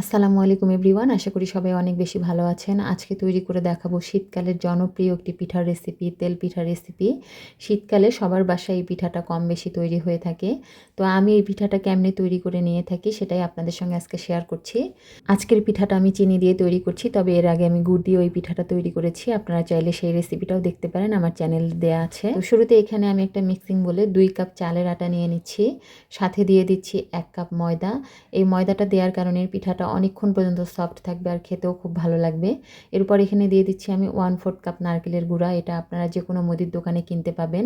আসসালামু আলাইকুম এভরিওয়ান, আশা করি সবাই অনেক বেশি ভালো আছেন। আজকে তৈরি করে দেখাবো শীতকালের জনপ্রিয় একটি পিঠার রেসিপি তেল পিঠার রেসিপি শীতকালে সবার বাসায় এই পিঠাটা কম বেশি তৈরি হয়ে থাকে। তো আমি এই পিঠাটা কেমনে তৈরি করে নিয়ে থাকি সেটাই আপনাদের সঙ্গে আজকে শেয়ার করছি। আজকের পিঠাটা আমি চিনি দিয়ে তৈরি করছি, তবে এর আগে আমি গুড় দিয়ে ওই পিঠাটা তৈরি করেছি। আপনারা চাইলে সেই রেসিপিটাও দেখতে পারেন, আমার চ্যানেল দেওয়া আছে। তো শুরুতে এখানে আমি একটা মিক্সিং বলে দুই কাপ চালের আটা নিয়ে নিচ্ছি। সাথে দিয়ে দিচ্ছি এক কাপ ময়দা। এই ময়দাটা দেওয়ার কারণে পিঠাটা অনেকক্ষণ পর্যন্ত সফট থাকবে আর খেতেও খুব ভালো লাগবে। এরপর এখানে দিয়ে দিচ্ছি আমি ওয়ান ফোর্থ কাপ নারকেলের গুঁড়া। এটা আপনারা যে কোনো মুদির দোকানে কিনতে পাবেন।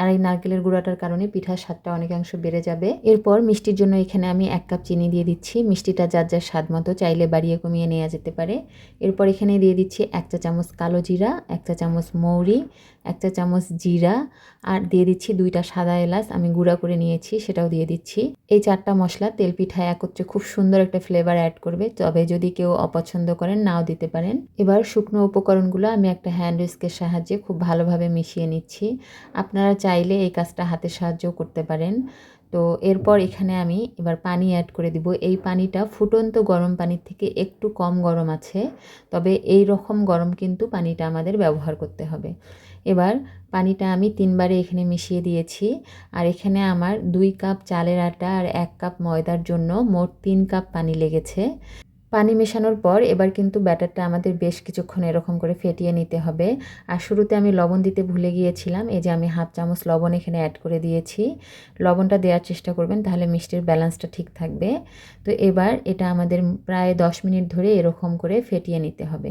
আর এই নারকেলের গুঁড়াটার কারণে পিঠার স্বাদটা অনেকাংশ বেড়ে যাবে। এরপর মিষ্টির জন্য এখানে আমি এক কাপ চিনি দিয়ে দিচ্ছি। মিষ্টিটা যার যার স্বাদ মতো চাইলে বাড়িয়ে কমিয়ে নেওয়া যেতে পারে। এরপর এখানে দিয়ে দিচ্ছি এক চা চামচ কালো জিরা, এক চা চামচ মৌরি, এক চা চামচ জিরা আর দিয়ে দিচ্ছি দুইটা সাদা এলাচ। আমি গুঁড়া করে নিয়েছি, সেটাও দিয়ে দিচ্ছি। এই চারটা মশলা তেল পিঠায় একত্রে খুব সুন্দর একটা ফ্লেভার অ্যাড করবে। তবে যদি কেউ অপছন্দ করেন, নাও দিতে পারেন। এবার শুকনো উপকরণগুলো আমি একটা হ্যান্ড উইস্কের সাহায্যে খুব ভালোভাবে মিশিয়ে নিচ্ছি। আপনারা চাইলে এই কাজটা হাতের সাহায্যও করতে পারেন। তো এরপর এখানে আমি এবার পানি অ্যাড করে দিব। এই পানিটা ফুটন্ত গরম পানির থেকে একটু কম গরম আছে। তবে এই রকম গরম কিন্তু পানিটা আমাদের ব্যবহার করতে হবে। এবার পানিটা আমি তিনবারে এখানে মিশিয়ে দিয়েছি। আর এখানে আমার দুই কাপ চালের আটা আর এক কাপ ময়দার জন্য মোট তিন কাপ পানি লেগেছে। পানি মেশানোর পর এবার কিন্তু ব্যাটারটা আমাদের বেশ কিছুক্ষণ এরকম করে ফেটিয়ে নিতে হবে। আর শুরুতে আমি লবণ দিতে ভুলে গিয়েছিলাম, এই যে আমি হাফ চামচ লবণ এখানে অ্যাড করে দিয়েছি। লবণটা দেওয়ার চেষ্টা করবেন, তাহলে মিষ্টির ব্যালেন্সটা ঠিক থাকবে। তো এবার এটা আমাদের প্রায় দশ মিনিট ধরে এরকম করে ফেটিয়ে নিতে হবে।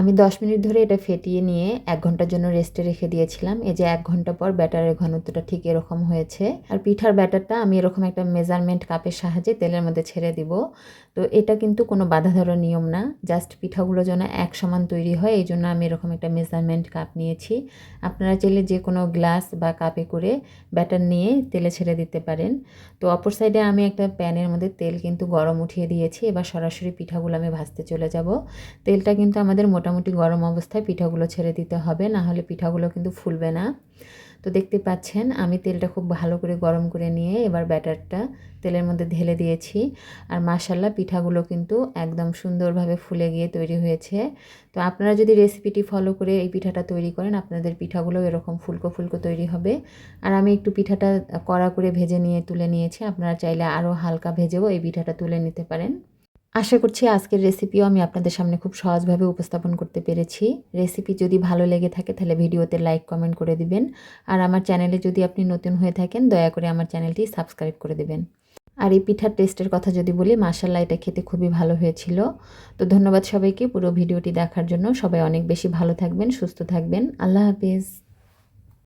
আমি দশ মিনিট ধরে এটা ফেটিয়ে নিয়ে এক ঘণ্টার জন্য রেস্টে রেখে দিয়েছিলাম। এই যে এক ঘণ্টা পর ব্যাটারের ঘনত্বটা ঠিক এরকম হয়েছে। আর পিঠার ব্যাটারটা আমি এরকম একটা মেজারমেন্ট কাপের সাহায্যে তেলের মধ্যে ছেড়ে দিব। তো এটা কিন্তু কোনো বাধা ধরার নিয়ম না। জাস্ট পিঠাগুলো যেন এক সমান তৈরি হয়, এই জন্য আমি এরকম একটা মেজারমেন্ট কাপ নিয়েছি। আপনারা চাইলে যে কোনো গ্লাস বা কাপে করে ব্যাটার নিয়ে তেলে ছেড়ে দিতে পারেন। তো অপর সাইডে আমি একটা প্যানের মধ্যে তেল কিন্তু গরম উঠিয়ে দিয়েছি। এবার সরাসরি পিঠাগুলো আমি ভাজতে চলে যাব। তেলটা কিন্তু আমাদের মোটামুটি গরম অবস্থায় পিঠাগুলো ছেড়ে দিতে হবে, না হলে পিঠাগুলো কিন্তু ফুলবে না। তো দেখতে পাচ্ছেন, আমি তেলটা খুব ভালো করে গরম করে নিয়ে এবার ব্যাটারটা তেলের মধ্যে ঢেলে দিয়েছি। আর মাসাল্লা পিঠাগুলো কিন্তু একদম সুন্দরভাবে ফুলে গিয়ে তৈরি হয়েছে। তো আপনারা যদি রেসিপিটি ফলো করে এই পিঠাটা তৈরি করেন, আপনাদের পিঠাগুলো এরকম ফুলকো ফুলকো তৈরি হবে। আর আমি একটু পিঠাটা কড়া করে ভেজে নিয়ে, তুলে নিয়েছি। আপনারা চাইলে আরও হালকা ভেজেও এই পিঠাটা তুলে নিতে পারেন। আশা করছি আজকের রেসিপিও আমি আপনাদের সামনে খুব সহজভাবে উপস্থাপন করতে পেরেছি। রেসিপি যদি ভালো লেগে থাকে তাহলে ভিডিওতে লাইক কমেন্ট করে দিবেন। আর আমার চ্যানেলে যদি আপনি নতুন হয়ে থাকেন, দয়া করে আমার চ্যানেলটি সাবস্ক্রাইব করে দেবেন। আর এই পিঠার টেস্টের কথা যদি বলি মাসাল্লাহ এটা খেতে খুবই ভালো হয়েছিল। তো ধন্যবাদ সবাইকে, পুরো ভিডিওটি দেখার জন্য। সবাই অনেক বেশি ভালো থাকবেন, সুস্থ থাকবেন। আল্লাহ হাফিজ।